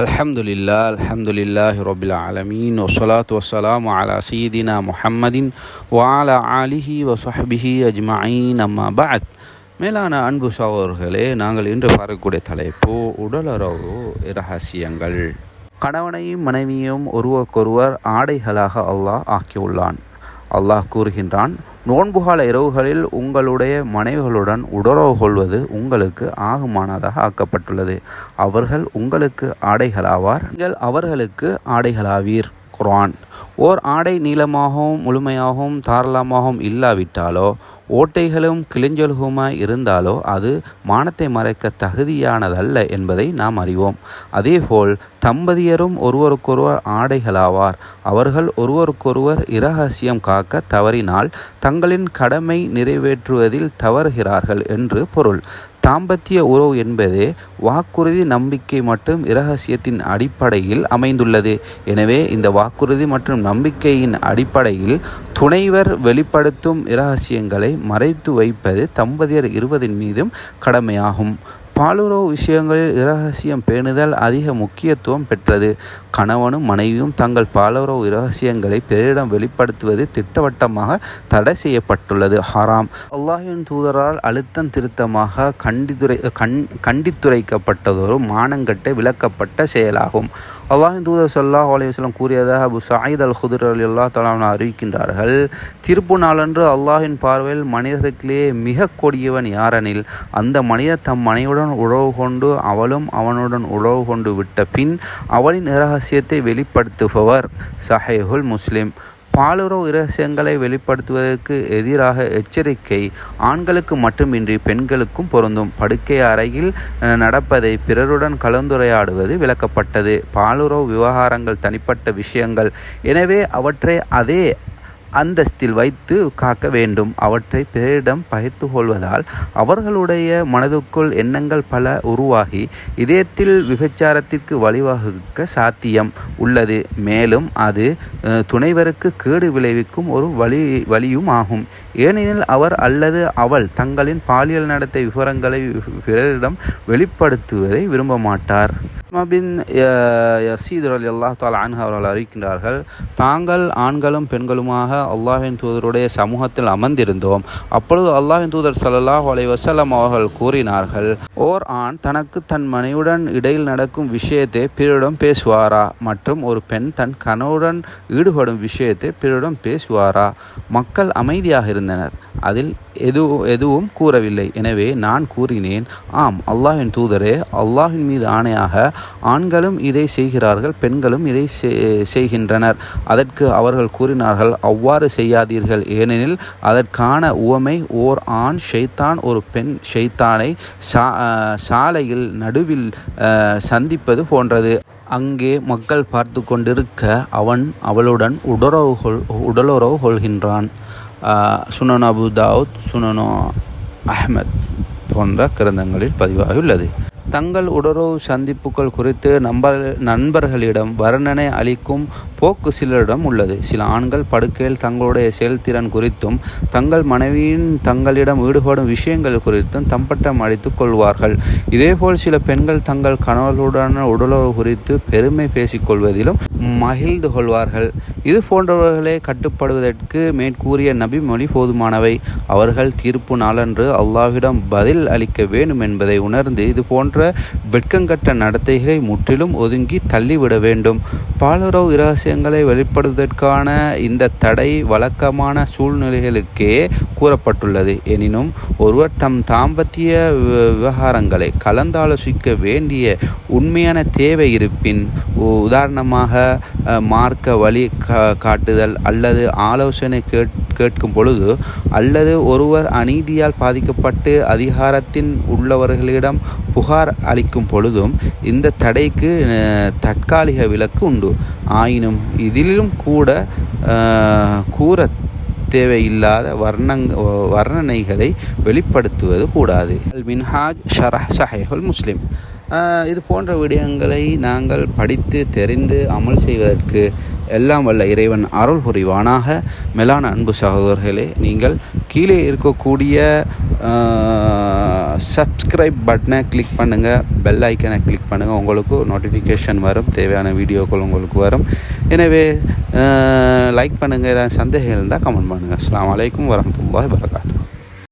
அல்ஹம்துலில்லா அல்ஹம்துலில்லாஹி ரொபில் ஆலமீன் ஒசலாத் வசலாம் அலா சீதினா முஹம்மதின் வாலா ஆலிஹி வசஹபிஹி அஜ்மாயின் அம்மா பாத் மேலான அன்பு சகோதர்களே நாங்கள் இன்று பார்க்கக்கூடிய தலைப்பு உடலுறவு இரகசியங்கள். கணவனையும் மனைவியும் ஒருவருக்கொருவர் ஆடைகளாக அல்லாஹ் ஆக்கியுள்ளான். அல்லாஹ் கூறுகின்றான் நோன்புகால இரவுகளில் உங்களுடைய மனைவிகளுடன் உடறவு கொள்வது உங்களுக்கு ஆகுமானதாக ஆக்கப்பட்டுள்ளது. அவர்கள் உங்களுக்கு ஆடைகளாவார் நீங்கள் அவர்களுக்கு ஆடைகளாவீர். குரான் ஓர் ஆடை நீளமாகவும் முழுமையாகவும் தாராளமாகவும் இல்லாவிட்டாலோ ஓட்டைகளும் கிளிஞ்சலுகுமாய் இருந்தாலோ அது மானத்தை மறைக்க தகுதியானதல்ல என்பதை நாம் அறிவோம். அதேபோல் தம்பதியரும் ஒருவருக்கொருவர் ஆடைகளாவார். அவர்கள் ஒருவருக்கொருவர் இரகசியம் காக்க தவறினால் தங்களின் கடமை நிறைவேற்றுவதில் தவறுகிறார்கள் என்று பொருள். தாம்பத்திய உறவு என்பது வாக்குறுதி நம்பிக்கை மற்றும் இரகசியத்தின் அடிப்படையில் அமைந்துள்ளது. எனவே இந்த வாக்குறுதி மற்றும் நம்பிக்கையின் அடிப்படையில் துணைவர் வெளிப்படுத்தும் இரகசியங்களை மறைத்து வைப்பது தம்பதியர் இருவதின் மீதும் கடமையாகும். பாலுறவு விஷயங்களில் இரகசியம் பேணுதல் அதிக முக்கியத்துவம் பெற்றது. கணவனும் மனைவியும் தங்கள் பாலுறவு இரகசியங்களை பிறரிடம் வெளிப்படுத்துவது திட்டவட்டமாக தடை செய்யப்பட்டுள்ளது. ஹராம். அல்லாஹின் தூதரால் அழுத்தம் திருத்தமாக கண்டித்துரை கண் கண்டித்துரைக்கப்பட்டதொரு மானங்கட்டை விளக்கப்பட்ட செயலாகும். அல்லாஹின் தூதர் சொல்லாஹ் அலையுஸ்லாம் கூறியதாக அபு சாயித் அல் ஹுதுர் அலி அல்லா தலான அறிவிக்கின்றார்கள். திருப்பு நாளன்று அல்லாஹின் பார்வையில் மனிதர்களே மிக கொடியவன் யாரெனில் அந்த மனிதர் தம் மனைவுடன் உறவு கொண்டு அவளும் அவனுடன் உறவு கொண்டு விட்ட பின் அவளின் இரகசியத்தை வெளிப்படுத்துபவர் சஹேஹுல் முஸ்லிம். பாலுறவு இரகசியங்களை வெளிப்படுத்துவதற்கு எதிராக எச்சரிக்கை ஆண்களுக்கு மட்டுமின்றி பெண்களுக்கும் பொருந்தும். படுக்கை அறையில் நடப்பதை பிறருடன் கலந்துரையாடுவது விளக்கப்பட்டது. பாலுறவு விவகாரங்கள் தனிப்பட்ட விஷயங்கள். எனவே அவற்றை அதே அந்தஸ்தில் வைத்து காக்க வேண்டும். அவற்றை பிறரிடம் பகிர்ந்து கொள்வதால் அவர்களுடைய மனதுக்குள் எண்ணங்கள் பல உருவாகி இதயத்தில் விபச்சாரத்திற்கு வழிவகுக்க சாத்தியம் உள்ளது. மேலும் அது துணைவருக்கு கேடு விளைவிக்கும் ஒரு வழி வழியும் ஆகும் ஏனெனில் அவர் அல்லது அவள் தங்களின் பாலியல் நடத்தை விவரங்களை பிறரிடம் வெளிப்படுத்துவதை விரும்ப மாட்டார். பின் யசீதர் அலி அல்லா தால் அவர்கள் அறிவிக்கின்றார்கள் தாங்கள் ஆண்களும் பெண்களுமாக அல்லாஹின் தூதருடைய சமூகத்தில் அமர்ந்திருந்தோம். அப்பொழுது அல்லாஹின் தூதர் சல்லாஹ் அலை வசலம் அவர்கள் கூறினார்கள் ஓர் ஆண் தனக்கு தன் மனைவுடன் இடையில் நடக்கும் விஷயத்தை பிறரிடம் பேசுவாரா? மற்றும் ஒரு பெண் தன் கணவுடன் ஈடுபடும் விஷயத்தை பிறரிடம் பேசுவாரா? மக்கள் அமைதியாக இருந்தனர். அதில் எது எதுவும் கூறவில்லை. எனவே நான் கூறினேன் ஆம் அல்லாஹின் தூதரே அல்லாஹின் மீது ஆணையாக ஆண்களும் இதை செய்கிறார்கள் பெண்களும் இதை செய்கின்றனர். அதற்கு அவர்கள் கூறினார்கள் அவ்வாறு செய்யாதீர்கள். ஏனெனில் அதற்கான உவமை ஓர் ஆண் ஷெய்தான் ஒரு பெண் ஷெய்தானை சா சாலையில் நடுவில் சந்திப்பது போன்றது. அங்கே மக்கள் பார்த்து கொண்டிருக்க அவன் அவளுடன் உடலுறவு கொள் உடலுறவு கொள்கின்றான். சுனன் அபு தாவுத் சுனனோ அஹமத் போன்ற கிரந்தங்களில் பதிவாகியுள்ளது. தங்கள் உடலுறவு சந்திப்புகள் குறித்து நம்பர் நண்பர்களிடம் வர்ணனை அளிக்கும் போக்கு சிலரிடம் உள்ளது. சில ஆண்கள் படுக்கையில் தங்களுடைய செயல்திறன் குறித்தும் தங்கள் மனைவியின் தங்களிடம் ஈடுபடும் விஷயங்கள் குறித்தும் தம்பட்டம் அடித்துக் கொள்வார்கள். இதேபோல் சில பெண்கள் தங்கள் கணவர்களுடன் உடலுறவு குறித்து பெருமை பேசிக்கொள்வதிலும் மகிழ்ந்து கொள்வார்கள். இது போன்றவர்களே கட்டுப்படுவதற்கு மேற்கூறிய நபிமொழி போதுமானவை. அவர்கள் தீர்ப்பு நாளன்று அல்லாஹ்விடம் பதில் அளிக்க வேண்டும் என்பதை உணர்ந்து இது போன்ற வெட்கங்கட்ட நடத்தைகளை முற்றிலும் ஒதுங்கி தள்ளிவிட வேண்டும். பாலுறவு இரகசியங்களை வெளிப்படுவதற்கான இந்த தடை வழக்கமான சூழ்நிலைகளுக்கே கூறப்பட்டுள்ளது. எனினும் ஒருவர் தம் தாம்பத்திய விவகாரங்களை கலந்தாலோசிக்க வேண்டிய உண்மையான தேவை இருப்பின் உதாரணமாக மார்க்க வழி காட்டுதல் அல்லது ஆலோசனை கேட் கேட்கும் பொழுது அல்லது ஒருவர் அநீதியால் பாதிக்கப்பட்டு அதிகாரத்தின் உள்ளவர்களிடம் புகார் அளிக்கும் பொழுதும் இந்த தடைக்கு தற்காலிக விலக்கு உண்டு. ஆயினும் இதிலும் கூட கூற தேவையில்லாத வர்ணங் வர்ணனைகளை வெளிப்படுத்துவது கூடாது. மின்ஹாஜ் ஷரஹ் சஹேஹுல் முஸ்லிம். இது போன்ற விடயங்களை நாங்கள் படித்து தெரிந்து அமல் செய்வதற்கு எல்லாம் வல்ல இறைவன் அருள் புரிவானாக. மேலான அன்பு சகோதரர்களே நீங்கள் கீழே இருக்கக்கூடிய சப்ஸ்கிரைப் பட்டனை கிளிக் பண்ணுங்கள் பெல் ஐக்கனை கிளிக் பண்ணுங்கள் உங்களுக்கு நோட்டிஃபிகேஷன் வரும். தேவையான வீடியோக்கள் உங்களுக்கு வரும். எனவே லைக் பண்ணுங்கள் ஏதாவது சந்தேகம் இருந்தால் கமெண்ட் பண்ணுங்கள் அஸ்லாம் வலைக்கம் வரமத்துல்லாஹ் வரகாத்து